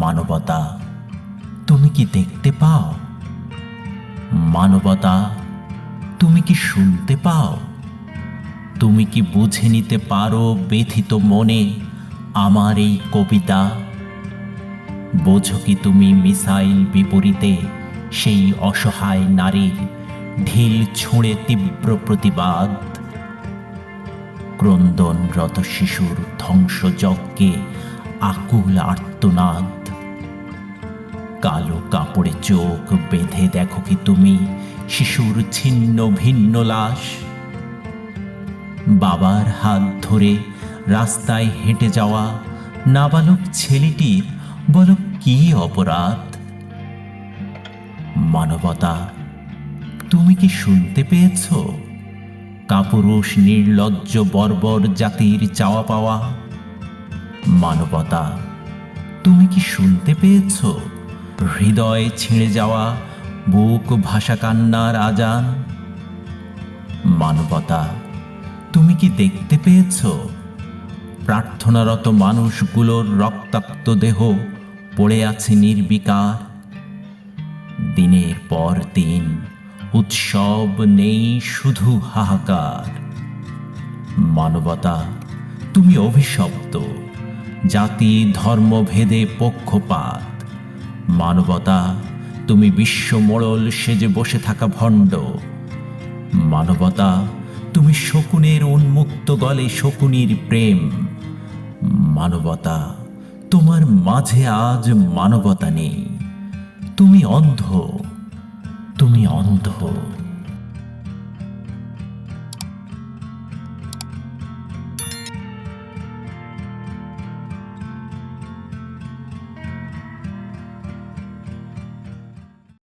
মানবতা, তুমি কি দেখতে পাও? মানবতা, তুমি কি শুনতে পাও? তুমি কি বুঝে নিতে পারো ব্যথিত মনে আমার এই কবিতা? বোঝো কি তুমি মিসাইল বিপরীতে সেই অসহায় নারীর ঢিল ছুঁড়ে তীব্র প্রতিবাদ? ক্রন্দনরত শিশুর ধ্বংসযজ্ঞে আকুল আর্তনাদ। কালো কাপড়ে চোখ বেঁধে দেখো কি তুমি? শিশুর ছিন্ন ভিন্ন লাশ। বাবার হাত ধরে রাস্তায় হেঁটে যাওয়া নাবালক ছেলেটির বলো কি অপরাধ? মানবতা, তুমি কি শুনতে পেয়েছ? কাপুরুষ নির্লজ্জ বর্বর জাতির চাওয়া পাওয়া। মানবতা, তুমি কি শুনতে পেয়েছ? হৃদয় ছিঁড়ে যাওয়া বুক ভাষা কান্নার আজান মানবতা, তুমি কি দেখতে পেয়েছ? প্রার্থনারত মানুষগুলোর রক্তাক্ত দেহ পড়ে আছে নির্বিকার। দিনের পর দিন উৎসব নেই শুধু হাহাকার। মানবতা, তুমি অভিশপ্ত, জাতি ধর্ম ভেদে পক্ষপাত। মানবতা, তুমি বিশ্ব মরল সেজে বসে থাকা ভণ্ড। মানবতা, তুমি শকুনের উন্মুক্ত গলে শকুনির প্রেম। মানবতা, তোমার মাঝে আজ মানবতা নেই। তুমি অন্ধ তুমি অন্ধ।